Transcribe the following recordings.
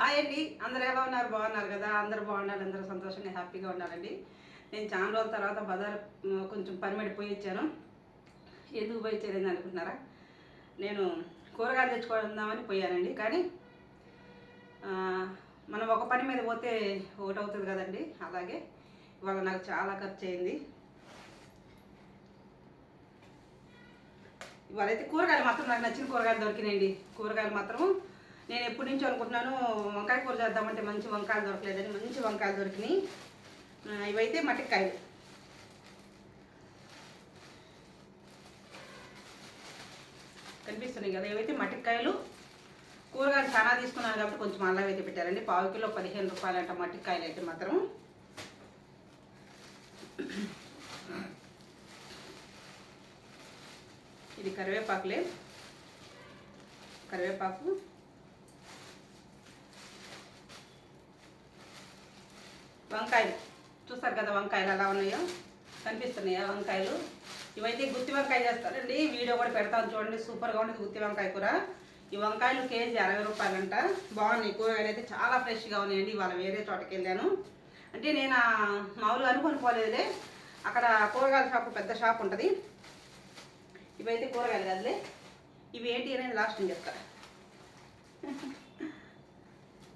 Hi అండి. అందరు ఎలా ఉన్నారు? బాగున్నారు కదా? అందరు బాగున్నారు అందరూ సంతోషంగా హ్యాపీగా ఉన్నారండి. నేను చాలా రోజుల తర్వాత బజార్ కొంచెం పర్మిట్ పోయి ఇచ్చాను ఎందుకు పోయి ఇచ్చారని అనుకుంటున్నారా? నేను కూరగాయలు తెచ్చుకుందామని పోయానండి. కానీ మనం ఒక పని మీద పోతే ఒకటి అవుతుంది కదండి. అలాగే ఇవాళ నాకు చాలా ఖర్చు అయింది. ఇవాళైతే కూరగాయలు మాత్రం నాకు నచ్చిన కూరగాయలు దొరికినాయండి. కూరగాయలు మాత్రం నేను ఎప్పటి నుంచో అనుకుంటున్నాను వంకాయ కూర చేద్దామంటే మంచి వంకాయలు దొరకలేదని మంచి వంకాయలు దొరికినాయి. ఇవైతే మట్టికాయలు. కనిపిస్తున్నాయి కదా ఇవైతే మట్టికాయలు. కూరగాయలు చాలా తీసుకున్నాను కాబట్టి కొంచెం అల్లం అయితే పెట్టారండి. పావు కిలో పదిహేను రూపాయలు అంట మట్టికాయలు అయితే మాత్రం. ఇది కరివేపాకులే. కరివేపాకు. వంకాయలు. చూస్తారు కదా వంకాయలు ఎలా ఉన్నాయో? కనిపిస్తున్నాయా వంకాయలు? ఇవైతే గుత్తి వంకాయ చేస్తారండి. వీడియో కూడా పెడతాను చూడండి. సూపర్గా ఉంటుంది గుత్తి వంకాయ కూర. ఈ వంకాయలు కేజీ అరవై రూపాయలంట. బాగున్నాయి. కూరగాయలు అయితే చాలా ఫ్రెష్గా ఉన్నాయండి. ఇవాళ వేరే చోటకి వెళ్ళాను. అంటే నేను మామూలుగా అనుకొని పోలేదులే. అక్కడ కూరగాయల షాప్ పెద్ద షాప్ ఉంటుంది. ఇవైతే కూరగాయలు కదలే. ఇవి ఏంటి అనేది లాస్ట్ నేను చెప్తాను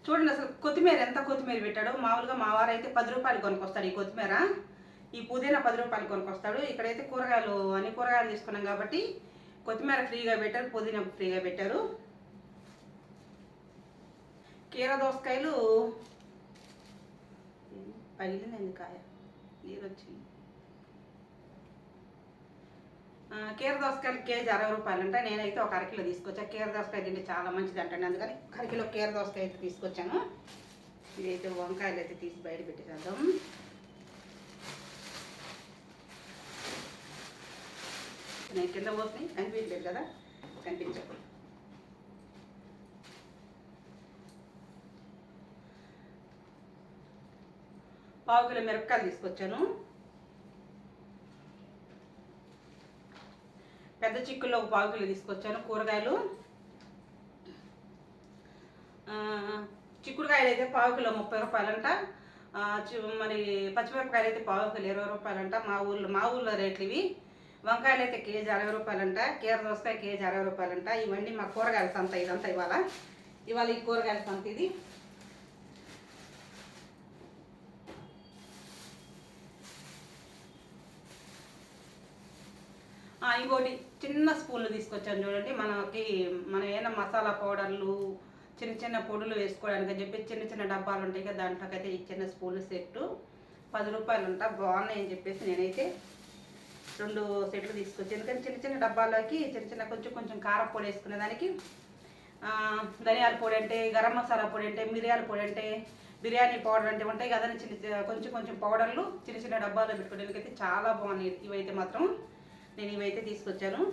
చూడండి అసలు కొత్తిమీర ఎంత కొత్తిమీర పెట్టాడో. మామూలుగా మా వారు అయితే పది రూపాయలు కొనుక్కొస్తాడు ఈ కొత్తిమీర. ఈ పుదీనా పది రూపాయలు కొనుక్కొస్తాడు. ఇక్కడైతే కూరగాయలు అన్ని కూరగాయలు తీసుకున్నాం కాబట్టి కొత్తిమీర ఫ్రీగా పెట్టారు పుదీనా ఫ్రీగా పెట్టారు. కీర దోసకాయలు. పగిలిందండి కాయ? నీరు వచ్చింది కీర దోసకాయలు కేజీ అరవై రూపాయలు అంటే నేనైతే ఒక అరకిలో తీసుకొచ్చా. కీర దోసకాయ తింటే చాలా మంచిది అంటాను అందుకని అరకిలో కీర దోసకాయ అయితే తీసుకొచ్చాను. ఇదైతే వంకాయలు అయితే తీసి బయట పెట్టేసేద్దాం. నేను కింద పోతున్నాయి కనిపించలేదు కదా? కనిపించకు పావు కిలో మిరపకాయలు తీసుకొచ్చాను. పెద్ద చిక్కుల్లో ఒక పావు కిలో తీసుకొచ్చాను కూరగాయలు. చిక్కుడుకాయలు అయితే పావు కిలో ముప్పై రూపాయలంట. మరి పచ్చిమిరపకాయలు అయితే పావు కిలో ఇరవై రూపాయలంట. మా ఊళ్ళో మా ఊళ్ళో రేట్లు ఇవి. వంకాయలు అయితే కేజీ అరవై రూపాయలంట. కీర దోసకాయ కేజీ అరవై రూపాయలంట. ఇవన్నీ మా కూరగాయల సంత ఇదంతా ఇవాళ. ఇవాళ ఈ కూరగాయల సంత ఇది. ఇంకోటి చిన్న స్పూన్లు తీసుకొచ్చాను చూడండి. మనకి మనం ఏమైనా మసాలా పౌడర్లు చిన్న చిన్న పొడులు వేసుకోవడానికి అని చెప్పి చిన్న చిన్న డబ్బాలు ఉంటాయి కదా దాంట్లోకైతే ఈ చిన్న స్పూన్లు సెట్టు. పది రూపాయలు ఉంటా బాగున్నాయి అని చెప్పేసి నేనైతే రెండు సెట్లు తీసుకొచ్చాను. ఎందుకంటే చిన్న చిన్న డబ్బాలోకి చిన్న చిన్న కొంచెం కొంచెం కారం పొడి వేసుకునే దానికి ధనియాల పొడి అంటే గరం మసాలా పొడి అంటే మిరియాల పొడి అంటే బిర్యానీ పౌడర్ అంటే ఉంటాయి కదా చిన్న చిన్న- కొంచెం కొంచెం పౌడర్లు చిన్న చిన్న డబ్బాలో పెట్టుకోవడానికి అయితే చాలా బాగున్నాయి. ఇవైతే మాత్రం నేను ఇవైతే తీసుకొచ్చాను.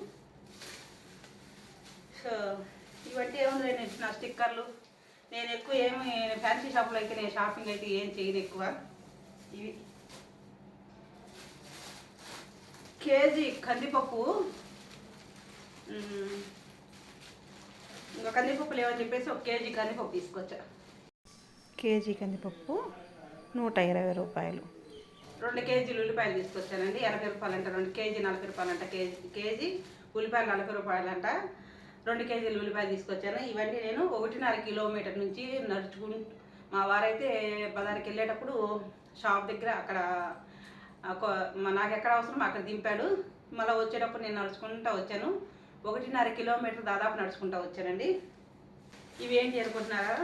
సో ఇవంటే ఏముంది నేను నా స్టిక్కర్లు. నేను ఎక్కువ ఏమి ఫ్యాన్సీ షాప్లో అయితే నేను షాపింగ్ అయితే ఏం చేయను ఎక్కువ. ఇవి. కేజీ కందిపప్పు. ఇంకా కందిపప్పు లేవని చెప్పేసి ఒక కేజీ కందిపప్పు తీసుకొచ్చా. కేజీ కందిపప్పు నూట ఇరవై రూపాయలు. రెండు కేజీలు ఉల్లిపాయలు తీసుకొచ్చానండి. ఎనభై రూపాయలు అంట రెండు కేజీ నలభై రూపాయలు అంట కేజీ కేజీ ఉల్లిపాయలు నలభై రూపాయలు అంట రెండు కేజీలు ఉల్లిపాయలు తీసుకొచ్చాను. ఇవన్నీ నేను ఒకటిన్నర కిలోమీటర్ నుంచి నడుచుకుంటూ మా వారైతే బజార్కి వెళ్ళేటప్పుడు షాప్ దగ్గర అక్కడ నాకు ఎక్కడ అవసరం అక్కడ దింపాడు. మళ్ళీ వచ్చేటప్పుడు నేను నడుచుకుంటూ వచ్చాను. ఒకటిన్నర కిలోమీటర్ దాదాపు నడుచుకుంటూ వచ్చానండి. ఇవి ఏం అనుకుంటున్నారా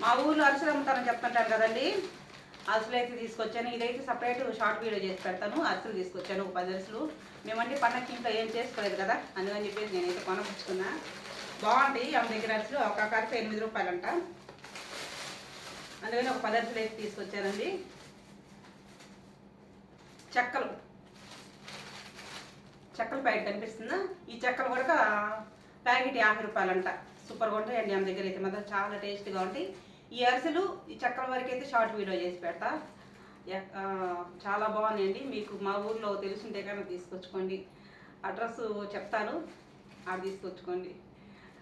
మా ఊర్లో అరిసెలు అమ్ముతారని చెప్తుంటాను కదండి. అరిసెలు అయితే తీసుకొచ్చాను. ఇదైతే సపరేట్ షార్ట్ వీడియో చేసి పెడతాను. అరిసెలు తీసుకొచ్చాను ఒక పది అరిసెలు. మేమంటే పండగకి ఇంట్లో ఏం చేసుకోలేదు కదా. అందుకని చెప్పేసి నేనైతే కొనపుచ్చుకున్నా బాగుంటాయి. ఆమె దగ్గర అరిసెలు ఒక అరిసె ఎనిమిది రూపాయలంట. అందుకని ఒక పది అరిసెలు అయితే తీసుకొచ్చానండి. చెక్కలు. చెక్కల ప్యాకెట్ కనిపిస్తుందా? ఈ చెక్కలు కూడా ప్యాకెట్ యాభై రూపాయలంట. సూపర్గా ఉంటాయండి. ఆమె దగ్గర అయితే మాత్రం చాలా టేస్ట్గా ఉంటాయి. ఈ అరిసెలు ఈ చక్రం వరకు అయితే షార్ట్ వీడియో చేసి పెడతా. చాలా బాగున్నాయండి. మీకు మా ఊర్లో తెలుసుంటే కనుక తీసుకొచ్చుకోండి. అడ్రస్ చెప్తాను. అది తీసుకొచ్చుకోండి.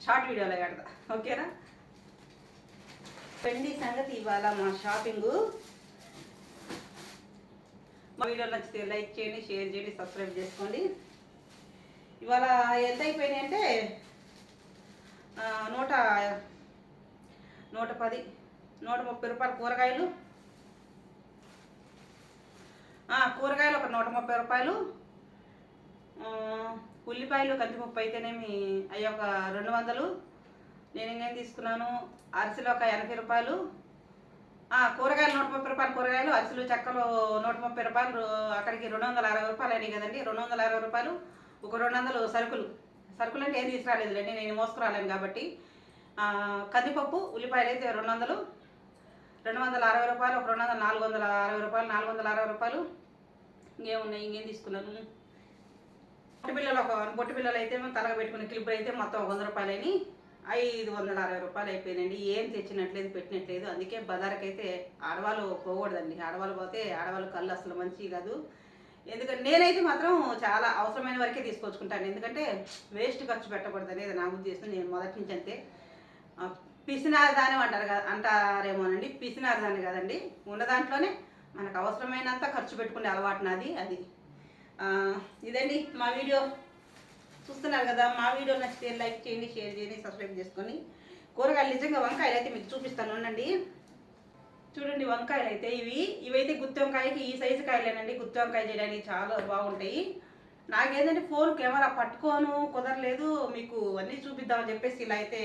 షార్ట్ వీడియోలో పెడతా. ఓకేనా? పెండి సంగతి ఇవాళ మా షాపింగు. మా వీడియో నచ్చితే లైక్ చేయండి షేర్ చేయండి సబ్స్క్రైబ్ చేసుకోండి. ఇవాళ ఎంత అయిపోయినాయి అంటే నూట నూట పది. నూట ముప్పై రూపాయల కూరగాయలు. కూరగాయలు ఒక నూట ముప్పై రూపాయలు. ఉల్లిపాయలు కందిపప్పు ముప్పై అయితేనేమి అవి ఒక రెండు వందలు. నేను ఇంకేం తీసుకున్నాను? అరిసెలు ఒక ఎనభై రూపాయలు. కూరగాయలు నూట ముప్పై రూపాయలు కూరగాయలు అరిసెలు చెక్కలు నూట ముప్పై రూపాయలు అక్కడికి రెండు వందల అరవై రూపాయలు అయినాయి కదండి. రెండు వందల అరవై రూపాయలు ఒక రెండు వందలు సరుకులు. సరుకులు అంటే ఏం తీసుకురాలేదులేండి నేను మోసుకురాలేను కాబట్టి. కందిపప్పు ఉల్లిపాయలు అయితే రెండు వందలు. రెండు వందల అరవై రూపాయలు ఒక రెండు వందల నాలుగు వందల అరవై రూపాయలు నాలుగు వందల అరవై రూపాయలు. ఇంకేమున్నాయి ఇంకేం తీసుకున్నాను? బొట్టు పిల్లలు ఒక బొట్టు పిల్లలు అయితే తలగ పెట్టుకునే క్లిప్పులు అయితే మొత్తం ఒక వంద రూపాయలు అయినాయి ఐదు వందల అరవై రూపాయలు అయిపోయినాయండి ఏం తెచ్చినట్లేదు పెట్టినట్లేదు. అందుకే బజార్కి అయితే ఆడవాళ్ళు పోకూడదండి. ఆడవాళ్ళు పోతే ఆడవాళ్ళు కళ్ళు అసలు మంచివి కాదు. ఎందుకంటే నేనైతే మాత్రం చాలా అవసరమైన వరకే తీసుకొచ్చుకుంటాను. ఎందుకంటే వేస్ట్ ఖర్చు పెట్టకూడదు అనేది నా ఉద్దేశం. నేను మొదటి నుంచి అంతే. ఆ, అంటారు కదా అంటారేమోనండి. పిసినారదాని దాన్ని కదండి. ఉన్న దాంట్లోనే మనకు అవసరమైనంత ఖర్చు పెట్టుకునే అలవాటు నాది అది. ఇదండి మా వీడియో. చూస్తున్నారు కదా మా వీడియో నచ్చితే లైక్ చేయండి షేర్ చేయండి సబ్స్క్రైబ్ చేసుకొని. కూరగాయలు నిజంగా వంకాయలు అయితే మీకు చూపిస్తాను ఉండండి. చూడండి వంకాయలు అయితే ఇవి. ఇవైతే గుత్తి వంకాయకి ఈ సైజు కాయలేనండి. గుత్తి వంకాయ చేయడానికి చాలా బాగుంటాయి. నాకేంటంటే ఫోన్ కెమెరా పట్టుకోను కుదరలేదు. మీకు అన్నీ చూపిద్దామని చెప్పేసి ఇలా అయితే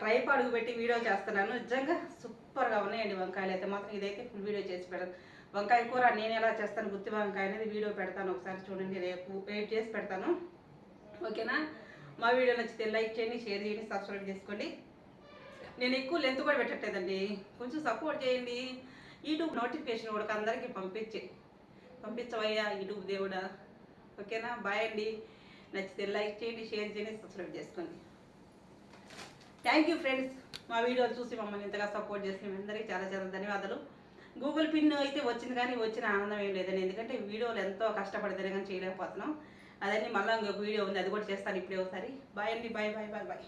ట్రైప్ అడుగు పెట్టి వీడియో చేస్తున్నాను. నిజంగా సూపర్గా ఉన్నాయండి వంకాయలు. అయితే మాత్రం ఇదైతే ఫుల్ వీడియో చేసి పెడతాను వంకాయ కూర నేను ఎలా చేస్తాను గుత్తి వంకాయ అనేది వీడియో పెడతాను. ఒకసారి చూడండి రేపు వెయిట్ చేసి పెడతాను. ఓకేనా? మా వీడియో నచ్చితే లైక్ చేయండి షేర్ చేయండి సబ్స్క్రైబ్ చేసుకోండి. నేను ఎక్కువ లెంత్ కూడా పెట్టట్లేదండి. కొంచెం సపోర్ట్ చేయండి. యూట్యూబ్ నోటిఫికేషన్ కూడా అందరికీ పంపించి. పంపించవయ్యా యూట్యూబ్ దేవుడా. ఓకేనా? బాయ్ అండి. నచ్చితే లైక్ చేయండి షేర్ చేయండి సబ్స్క్రైబ్ చేసుకోండి. థ్యాంక్ యూ ఫ్రెండ్స్ మా వీడియోలు చూసి మమ్మల్ని ఇంతగా సపోర్ట్ చేసిన అందరికీ చాలా చాలా ధన్యవాదాలు. గూగుల్ పిన్ అయితే వచ్చింది కానీ వచ్చిన ఆనందం ఏం లేదని ఎందుకంటే వీడియోలు ఎంతో కష్టపడితేనే కానీ చేయలేకపోతున్నాం. అదన్నీ మళ్ళీ ఇంకొక వీడియో ఉంది అది కూడా చేస్తాను ఇప్పుడే ఒకసారి. బాయ్ అండి బాయ్ బాయ్ బాయ్ బాయ్